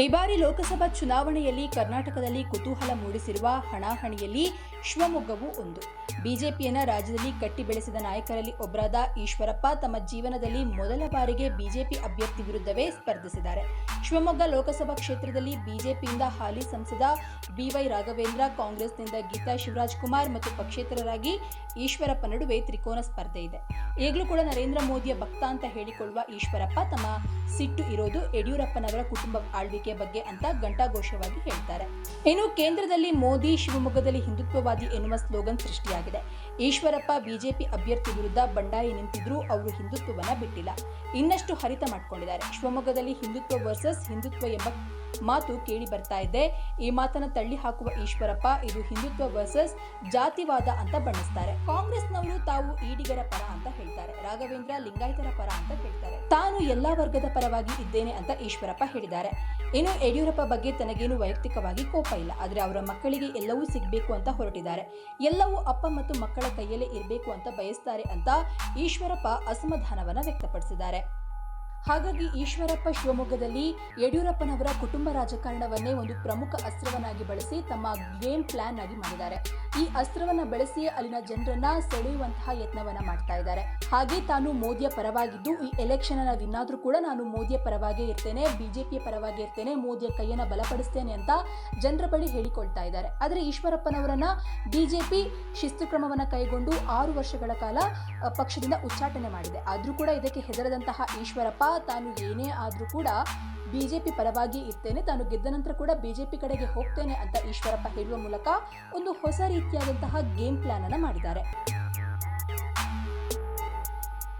ಈ ಬಾರಿ ಲೋಕಸಭಾ ಚುನಾವಣೆಯಲ್ಲಿ ಕರ್ನಾಟಕದಲ್ಲಿ ಕುತೂಹಲ ಮೂಡಿಸಿರುವ ಹಣಾಹಣಿಯಲ್ಲಿ ಶಿವಮೊಗ್ಗವೂ ಒಂದು. ಬಿಜೆಪಿಯನ್ನು ರಾಜ್ಯದಲ್ಲಿ ಕಟ್ಟಿ ಬೆಳೆಸಿದ ನಾಯಕರಲ್ಲಿ ಒಬ್ಬರಾದ ಈಶ್ವರಪ್ಪ ತಮ್ಮ ಜೀವನದಲ್ಲಿ ಮೊದಲ ಬಾರಿಗೆ ಬಿಜೆಪಿ ಅಭ್ಯರ್ಥಿ ವಿರುದ್ಧವೇ ಸ್ಪರ್ಧಿಸಿದ್ದಾರೆ. ಶಿವಮೊಗ್ಗ ಲೋಕಸಭಾ ಕ್ಷೇತ್ರದಲ್ಲಿ ಬಿಜೆಪಿಯಿಂದ ಹಾಲಿ ಸಂಸದ ಬಿವೈ ರಾಘವೇಂದ್ರ, ಕಾಂಗ್ರೆಸ್ನಿಂದ ಗೀತಾ ಶಿವರಾಜ್ ಕುಮಾರ್ ಮತ್ತು ಪಕ್ಷೇತರರಾಗಿ ಈಶ್ವರಪ್ಪ ನಡುವೆ ತ್ರಿಕೋನ ಸ್ಪರ್ಧೆ ಇದೆ. ಈಗಲೂ ಕೂಡ ನರೇಂದ್ರ ಮೋದಿಯ ಭಕ್ತ ಅಂತ ಹೇಳಿಕೊಳ್ಳುವ ಈಶ್ವರಪ್ಪ ತಮ್ಮ ಸಿಟ್ಟು ಇರೋದು ಯಡಿಯೂರಪ್ಪನವರ ಕುಟುಂಬ ಆಳ್ವಿಕೆ ಬಗ್ಗೆ ಅಂತ ಘಂಟಾಘೋಷವಾಗಿ ಹೇಳ್ತಾರೆ. ಇನ್ನು ಕೇಂದ್ರದಲ್ಲಿ ಮೋದಿ ಶಿವಮೊಗ್ಗದಲ್ಲಿ ಹಿಂದುತ್ವವಾದಿ ಎನ್ನುವ ಸ್ಲೋಗನ್ ಸೃಷ್ಟಿಯಾಗಿದೆ. ಈಶ್ವರಪ್ಪ ಬಿಜೆಪಿ ಅಭ್ಯರ್ಥಿ ವಿರುದ್ಧ ಬಂಡಾಯಿ ನಿಂತಿದ್ರೂ ಅವರು ಹಿಂದುತ್ವವನ್ನ ಬಿಟ್ಟಿಲ್ಲ. ಇನ್ನಷ್ಟು ಹರಿತ ಮಾಡ್ಕೊಂಡಿದ್ದಾರೆ. ಶಿವಮೊಗ್ಗದಲ್ಲಿ ಹಿಂದುತ್ವ ವರ್ಸಸ್ ಹಿಂದುತ್ವ ಎಂಬ ಮಾತು ಕೇಳಿ ಬರ್ತಾ ಇದೆ. ಈ ಮಾತನ್ನ ತಳ್ಳಿ ಹಾಕುವ ಈಶ್ವರಪ್ಪ ಇದು ಹಿಂದುತ್ವ ವರ್ಸಸ್ ಜಾತಿವಾದ ಅಂತ ಬಣ್ಣಿಸ್ತಾರೆ. ಕಾಂಗ್ರೆಸ್ನವರು ತಾವು ಈಡಿಗರ ಪರ ಅಂತ ಹೇಳ್ತಾರೆ. ರಾಘವೇಂದ್ರ ಲಿಂಗಾಯತರ ಪರ ಅಂತ ಹೇಳ್ತಾರೆ. ತಾನು ಎಲ್ಲಾ ವರ್ಗದ ಪರವಾಗಿ ಇದ್ದೇನೆ ಅಂತ ಈಶ್ವರಪ್ಪ ಹೇಳಿದ್ದಾರೆ. ಇನ್ನು ಯಡಿಯೂರಪ್ಪ ಬಗ್ಗೆ ತನಗೇನು ವೈಯಕ್ತಿಕವಾಗಿ ಕೋಪ ಇಲ್ಲ, ಆದರೆ ಅವರ ಮಕ್ಕಳಿಗೆ ಎಲ್ಲವೂ ಸಿಗಬೇಕು ಅಂತ ಹೊರಟಿದ್ದಾರೆ. ಎಲ್ಲವೂ ಅಪ್ಪ ಮತ್ತು ಮಕ್ಕಳ ಕೈಯಲ್ಲೇ ಇರಬೇಕು ಅಂತ ಬಯಸ್ತಾರೆ ಅಂತ ಈಶ್ವರಪ್ಪ ಅಸಮಾಧಾನವನ್ನು ವ್ಯಕ್ತಪಡಿಸಿದ್ದಾರೆ. ಹಾಗಾಗಿ ಈಶ್ವರಪ್ಪ ಶಿವಮೊಗ್ಗದಲ್ಲಿ ಯಡಿಯೂರಪ್ಪನವರ ಕುಟುಂಬ ರಾಜಕಾರಣವನ್ನೇ ಒಂದು ಪ್ರಮುಖ ಅಸ್ತ್ರವನ್ನಾಗಿ ಬಳಸಿ ತಮ್ಮ ಗೇಮ್ ಪ್ಲಾನ್ ಆಗಿ ಮಾಡಿದ್ದಾರೆ. ಈ ಅಸ್ತ್ರವನ್ನ ಬಳಸಿ ಅಲ್ಲಿನ ಜನರನ್ನ ಸೆಳೆಯುವಂತಹ ಯತ್ನವನ್ನ ಮಾಡ್ತಾ ಇದ್ದಾರೆ. ಹಾಗೆ ತಾನು ಮೋದಿಯ ಪರವಾಗಿದ್ದು, ಈ ಎಲೆಕ್ಷನ್ ಅನ್ನ ವಿನ್ನಾದ್ರೂ ಕೂಡ ನಾನು ಮೋದಿಯ ಪರವಾಗಿ ಇರ್ತೇನೆ, ಬಿಜೆಪಿಯ ಪರವಾಗಿ ಇರ್ತೇನೆ, ಮೋದಿಯ ಕೈಯನ್ನ ಬಲಪಡಿಸ್ತೇನೆ ಅಂತ ಜನರ ಬಳಿ ಹೇಳಿಕೊಳ್ತಾ ಇದ್ದಾರೆ. ಆದರೆ ಈಶ್ವರಪ್ಪನವರನ್ನ ಬಿಜೆಪಿ ಶಿಸ್ತು ಕ್ರಮವನ್ನ ಕೈಗೊಂಡು ಆರು ವರ್ಷಗಳ ಕಾಲ ಪಕ್ಷದಿಂದ ಉಚ್ಚಾಟನೆ ಮಾಡಿದೆ. ಆದ್ರೂ ಕೂಡ ಇದಕ್ಕೆ ಹೆದರದಂತಹ ಈಶ್ವರಪ್ಪ ತಾನು ಏನೇ ಆದರೂ ಕೂಡ ಬಿಜೆಪಿ ಪರವಾಗಿ ಇರ್ತೇನೆ, ತಾನು ಗೆದ್ದ ನಂತರ ಕೂಡ ಬಿಜೆಪಿ ಕಡೆಗೆ ಹೋಗ್ತೇನೆ ಅಂತ ಈಶ್ವರಪ್ಪ ಹೇಳುವ ಮೂಲಕ ಒಂದು ಹೊಸ ರೀತಿಯಾದಂತಹ ಗೇಮ್ ಪ್ಲಾನ್ ಅನ್ನ ಮಾಡಿದ್ದಾರೆ.